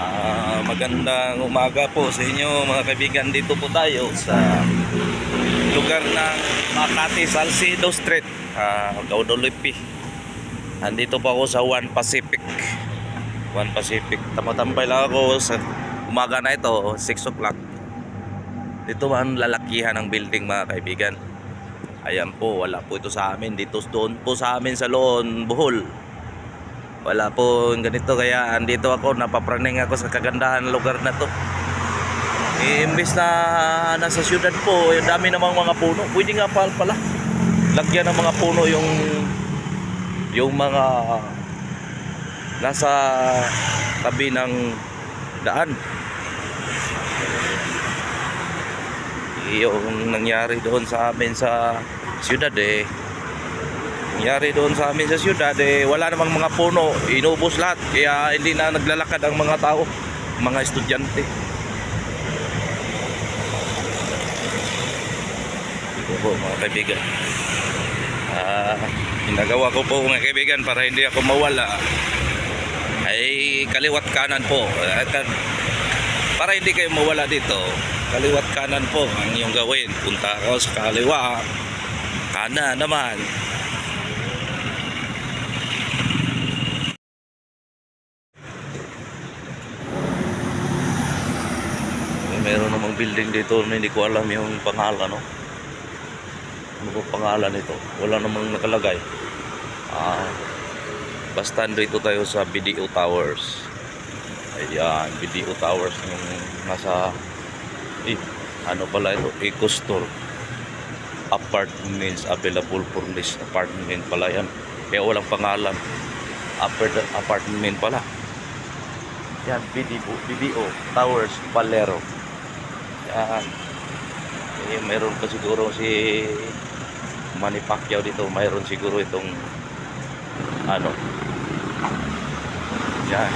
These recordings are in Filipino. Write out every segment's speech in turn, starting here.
Ah, magandang umaga po sa inyo mga kaibigan. Dito po tayo sa lugar ng Makati Salcedo Street, ah, Gaudolipi. Andito po ako sa One Pacific. One Pacific. Tamatambay lang ako sa umaga na ito, 6 o'clock. Dito ang lalakihan ng building mga kaibigan. Ayan po, wala po ito sa amin. Dito doon po sa amin sa Loon, Bohol. Wala po ganito kaya andito ako napapraning ako sa kagandahan ng lugar na to. Eh, imbis na nasa syudad po, yung dami namang mga puno. Pwede nga pal pala. Lagyan ng mga puno yung yung mga nasa tabi ng daan. Yung nangyari doon sa amin sa syudad eh nangyari doon sa amin sa syudad eh wala namang mga puno inubos lahat kaya hindi na naglalakad ang mga tao mga estudyante. Ito po mga kaibigan. Ah ginagawa ko po mga kaibigan para hindi ako mawala. Ay kaliwat kanan po. Para hindi kayo mawala dito kaliwat kanan po ang iyong gawin. Punta ako sa kaliwa. Kanan naman meron namang building dito na hindi ko alam yung pangalan no? Ano ba pangalan nito? Wala namang nakalagay. Ah basta dito tayo sa BDO Towers. Ayan BDO Towers yung nasa eh ano pala ito? Eco Store. Apartments available for this apartment pala yan. Kaya walang pangalan. Apart apartment pala. Yan BDO, BDO Towers Valero yan. Eh, mayroon pa siguro si Manny Pacquiao dito. Mayroon siguro itong ano. Yan.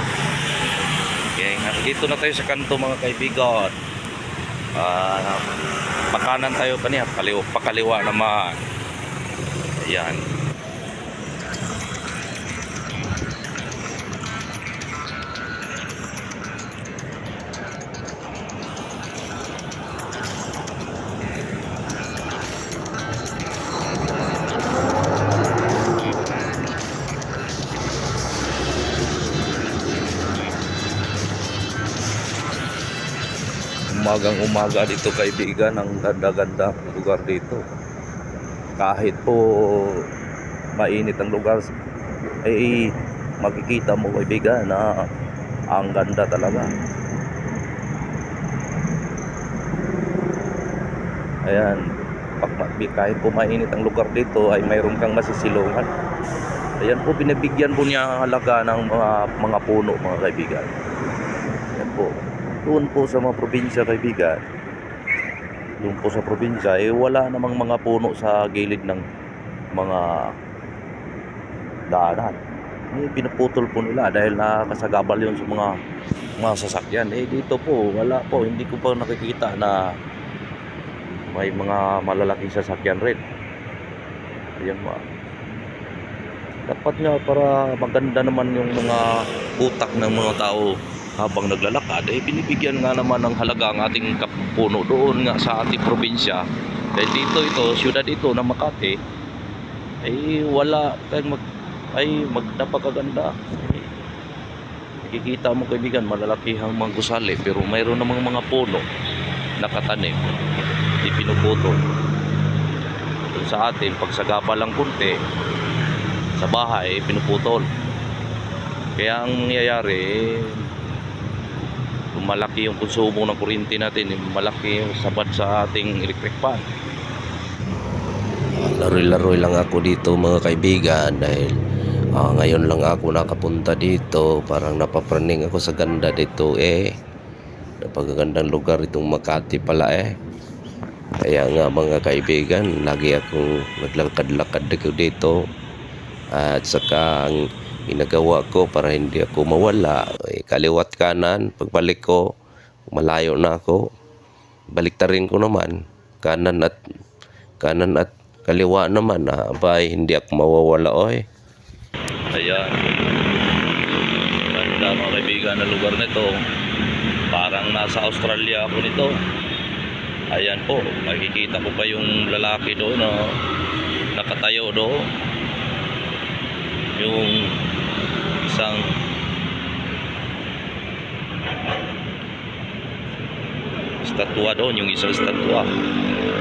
Okay, dito na tayo sa kanto mga kaibigan. Ah, pakanan tayo kaniya, kaliwa, pakaliwa naman. Ayan. Umagang umaga dito kaibigan ang ganda-ganda ng lugar dito. Kahit po mainit ang lugar ay makikita mo kaibigan na ang ganda talaga. Ayan pag kahit po mainit ang lugar dito ay mayroon kang masisilungan. Ayan po binibigyan po niya ang halaga ng mga, mga puno mga kaibigan. Ayan po doon po sa mga probinsya kaibigan. Doon po sa probinsya eh wala namang mga puno sa gilid ng mga daanan. Eh pinuputol po nila dahil nakasagabal yun sa mga mga sasakyan. Eh dito po wala po. Hindi ko pa nakikita na may mga malalaking sasakyan rin. Ayan mo dapat nga para maganda naman yung mga utak ng mga tao habang naglalakad eh binibigyan nga naman ng halaga ang ating kapuno doon nga sa ating probinsya. Dahil dito ito syudad ito na Makati ay wala mag ay magdapakaganda. Eh, nakikita mo kaibigan malalakihang mga gusali pero mayroon namang mga puno nakatanim di pinuputol. Doon sa atin pag sagapa lang kunti sa bahay pinuputol. Kaya ang nangyayari malaki yung konsumo ng kuryente natin, malaki yung sabat sa ating electric fan. Laroy-laroy lang ako dito mga kaibigan dahil ah, ngayon lang ako nakapunta dito. Parang napapraning ako sa ganda dito eh. Napagagandang lugar itong Makati pala eh. Kaya nga mga kaibigan, lagi akong naglakad-lakad dito. At saka ang ginagawa ko para hindi ako mawala. Eh, kaliwat kanan, pagbalik ko, malayo na ako. Baliktarin ko naman, kanan at kanan at kaliwa naman. Ah, abay, hindi ako mawawala oy. Ayan. Ganda mga kaibigan na lugar nito. Parang nasa Australia ako nito. Ayan po, makikita ko pa yung lalaki doon no? nakatayo doon. Yung isang statwa doon, yung isang statwa.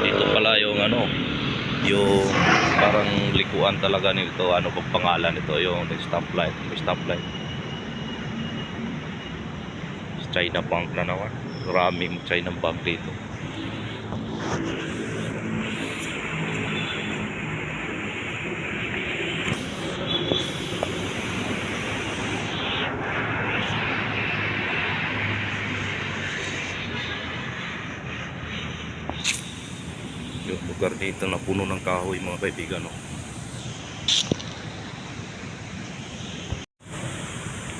Dito pala yung ano, yung parang likuan talaga nito, ano bang pangalan nito, yung stoplight, yung stoplight. China Bank na naman. Maraming China Bank dito. Yung lugar dito na puno ng kahoy mga kaibigan. No?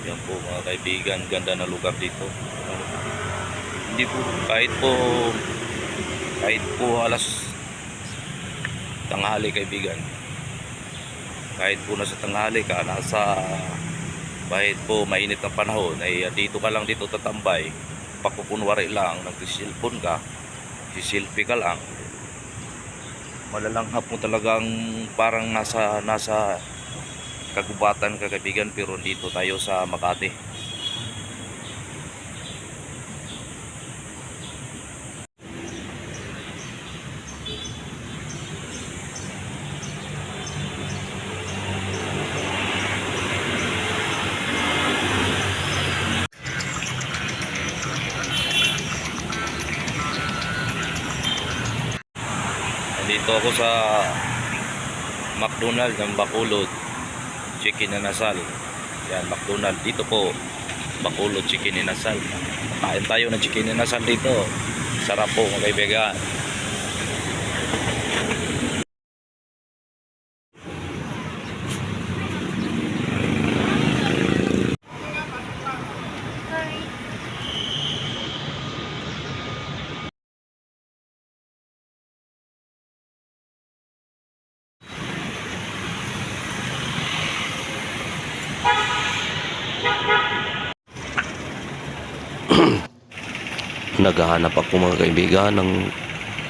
Yan po mga kaibigan, ganda na lugar dito. Hindi po, kahit po, kahit po alas tanghali kaibigan. Kahit po nasa tanghali ka, nasa kahit po mainit ang panahon, ay dito ka lang dito tatambay. Pakukunwari lang, nagsisilpon ka, sisilpi ka lang. Malalanghap mo talagang parang nasa nasa kagubatan ka kaibigan pero dito tayo sa Makati. Ako sa McDonald ng Bacolod Chicken na Nasal. Yan, McDonald. Dito po, Bacolod Chicken na Nasal. Kain tayo ng chicken na Nasal dito. Sarap po mga kaibigan. Naghahanap ako mga kaibigan ng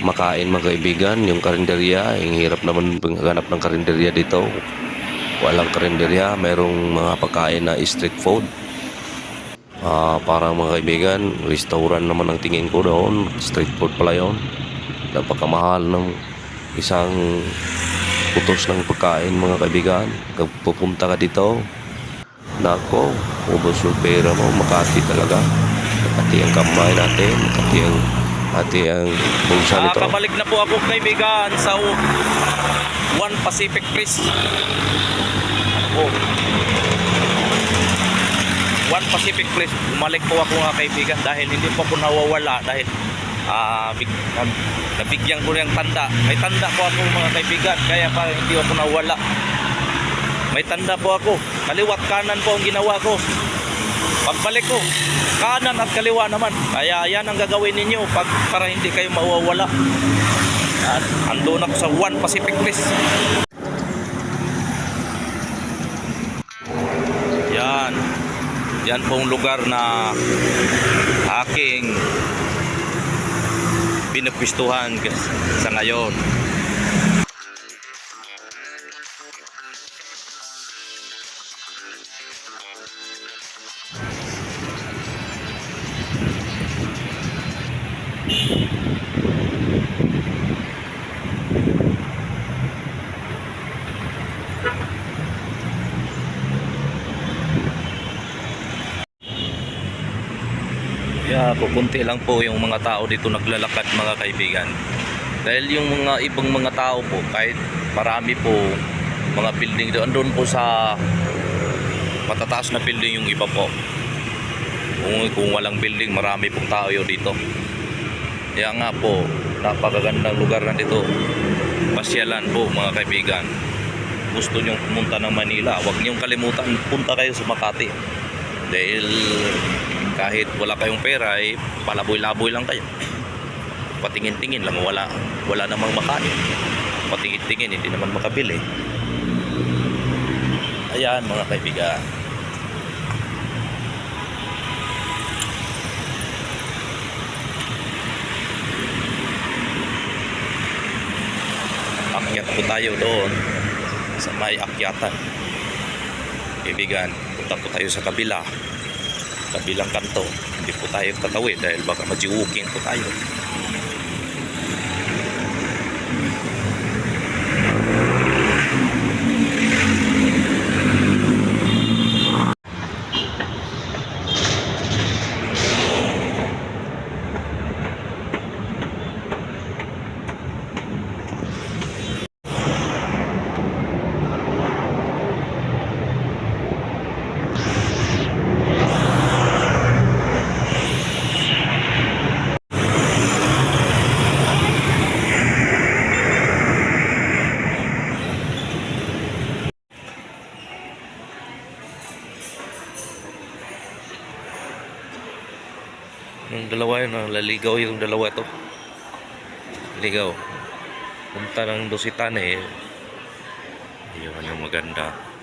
makain mga kaibigan. Yung karinderya, yung hirap naman maghanap ng karinderya dito. Walang karinderya, merong mga pagkain na street food. Ah, para mga kaibigan, restaurant naman ang tingin ko doon. Street food pala yun. Napakamahal ng isang putos ng pagkain mga kaibigan. Kapag pupunta ka dito, nako, ubos yung pera mo, Makati talaga. Makati ang kamay natin, Makati ang, Makati ang bulsa nito. Nakakabalik na po ako kaibigan sa One Pacific Place. Oh. One Pacific Place. Bumalik po ako mga kaibigan dahil hindi po ako nawawala dahil ah big, nab- nabigyan ko ng tanda. May tanda po ako mga kaibigan kaya parang hindi ako nawala. May tanda po ako. Kaliwat kanan po ang ginawa ko. Pagbalik ko, kanan at kaliwa naman. Kaya yan ang gagawin ninyo pag, para hindi kayo mawawala. At andun ako sa One Pacific Place. Yan. Yan pong lugar na aking pinagpistuhan sa ngayon. Yeah, kukunti lang po yung mga tao dito naglalakad mga kaibigan. Dahil yung mga ibang mga tao po, kahit marami po mga building doon, andun po sa matataas na building yung iba po. Kung, kung walang building, marami pong tao yun dito. Kaya nga po, napakagandang lugar na dito. Pasyalan po mga kaibigan. Gusto nyong pumunta ng Manila, huwag nyong kalimutan, punta kayo sa Makati. Dahil kahit wala kayong pera ay eh, palaboy-laboy lang kayo. Patingin-tingin lang wala wala namang makain. Patingin-tingin hindi naman makabili. Ayan mga kaibigan. Akyat po tayo doon sa may akyatan. Kaibigan punta po tayo sa kabila. Kabilang kanto. Hindi po tayo tatawid dahil baka majiwukin po tayo. Yung dalawa yun, ah, laligaw yung dalawa to. Ligaw. Punta ng Dositan eh. Ayun yung maganda.